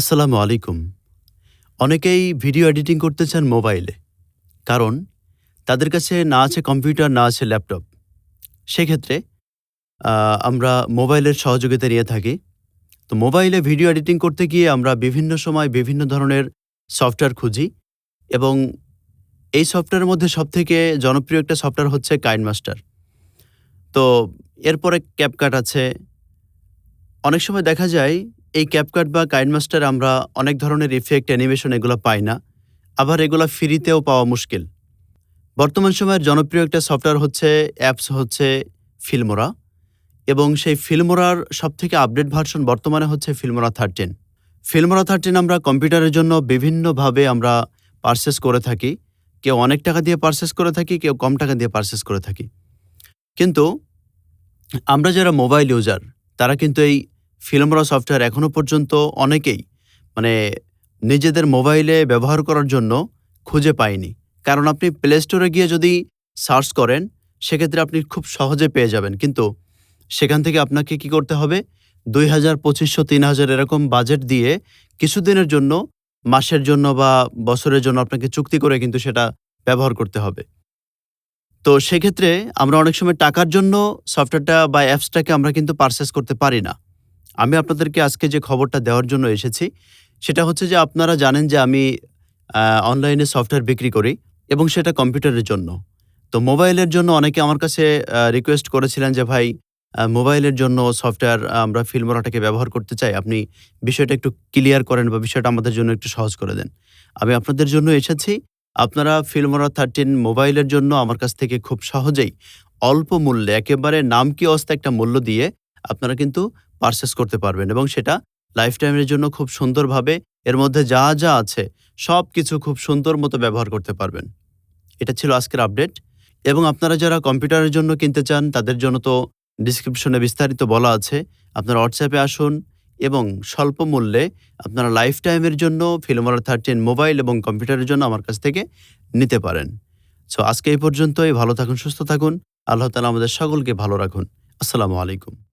আসসালামু আলাইকুম। অনেকেই ভিডিও এডিটিং করতে চান মোবাইলে, কারণ তাদের কাছে না আছে কম্পিউটার, না আছে ল্যাপটপ। সেক্ষেত্রে আমরা মোবাইলের সহযোগিতা নিয়ে থাকি। তো মোবাইলে ভিডিও এডিটিং করতে গিয়ে আমরা বিভিন্ন সময় বিভিন্ন ধরনের সফটওয়্যার খুঁজি এবং এই সফটওয়্যারের মধ্যে সবথেকে জনপ্রিয় একটা সফটওয়্যার হচ্ছে কাইন মাস্টার। তো এরপরে ক্যাপকাট আছে। অনেক সময় দেখা যায় এই ক্যাপকাট বা কাইনমাস্টার আমরা অনেক ধরনের ইফেক্ট অ্যানিমেশন এগুলো পাই না, আবার এগুলো ফ্রিতেও পাওয়া মুশকিল। বর্তমান সময়ের জনপ্রিয় একটা সফটওয়্যার হচ্ছে অ্যাপস হচ্ছে ফিল্মোরা এবং সেই ফিল্মোরার সবথেকে আপডেট ভার্সন বর্তমানে হচ্ছে ফিল্মোরা থার্টিন ফিল্মোরা থার্টিন আমরা কম্পিউটারের জন্য বিভিন্নভাবে আমরা পারচেস করে থাকি। কেউ অনেক টাকা দিয়ে পারচেস করে থাকি, কেউ কম টাকা দিয়ে পারচেস করে থাকি। কিন্তু আমরা যারা মোবাইল ইউজার তারা কিন্তু এই ফিল্মরা সফটওয়্যার এখনও পর্যন্ত অনেকেই মানে নিজেদের মোবাইলে ব্যবহার করার জন্য খুঁজে পায়নি। কারণ আপনি প্লে স্টোরে গিয়ে যদি সার্চ করেন, সেক্ষেত্রে আপনি খুব সহজে পেয়ে যাবেন। কিন্তু সেখান থেকে আপনাকে কি করতে হবে? দুই হাজার, পঁচিশশো, তিন হাজার এরকম বাজেট দিয়ে কিছুদিনের জন্য, মাসের জন্য বা বছরের জন্য আপনাকে চুক্তি করে কিন্তু সেটা ব্যবহার করতে হবে। তো সেক্ষেত্রে আমরা অনেক সময় টাকার জন্য সফটওয়্যারটা বা অ্যাপসটাকে আমরা কিন্তু পারচেস করতে পারি না। আমি আপনাদেরকে আজকে যে খবরটা দেওয়ার জন্য এসেছি, সেটা হচ্ছে যে আপনারা জানেন যে আমি অনলাইনে সফটওয়্যার বিক্রি করি এবং সেটা কম্পিউটারের জন্য। তো মোবাইলের জন্য অনেকে আমার কাছে রিকোয়েস্ট করেছিলেন যে, ভাই মোবাইলের জন্য সফটওয়্যার আমরা ফিল্মোরাটাকে ব্যবহার করতে চাই। আপনি বিষয়টা একটু ক্লিয়ার করেন বা বিষয়টা আমাদের জন্য একটু সহজ করে দেন। আমি আপনাদের জন্য এসেছি। আপনারা ফিল্মোরা থার্টিন মোবাইলের জন্য আমার কাছ থেকে খুব সহজেই অল্প মূল্যে, একেবারে নাম কি অবস্থা একটা মূল্য দিয়ে আপনারা কিন্তু পারচেস করতে পারবেন এবং সেটা লাইফ টাইমের জন্য খুব সুন্দরভাবে এর মধ্যে যা যা আছে সব কিছু খুব সুন্দর মতো ব্যবহার করতে পারবেন। এটা ছিল আজকের আপডেট এবং আপনারা যারা কম্পিউটারের জন্য কিনতে চান তাদের জন্য তো ডিসক্রিপশনে বিস্তারিত বলা আছে। আপনারা হোয়াটসঅ্যাপে আসুন এবং স্বল্প মূল্যে আপনারা লাইফ টাইমের জন্য ফিল্মোরা থার্টিন মোবাইল এবং কম্পিউটারের জন্য আমার কাছ থেকে নিতে পারেন। সো আজকে এই পর্যন্তই। ভালো থাকুন, সুস্থ থাকুন। আল্লাহ তালা আমাদের সকলকে ভালো রাখুন। আসসালামু আলাইকুম।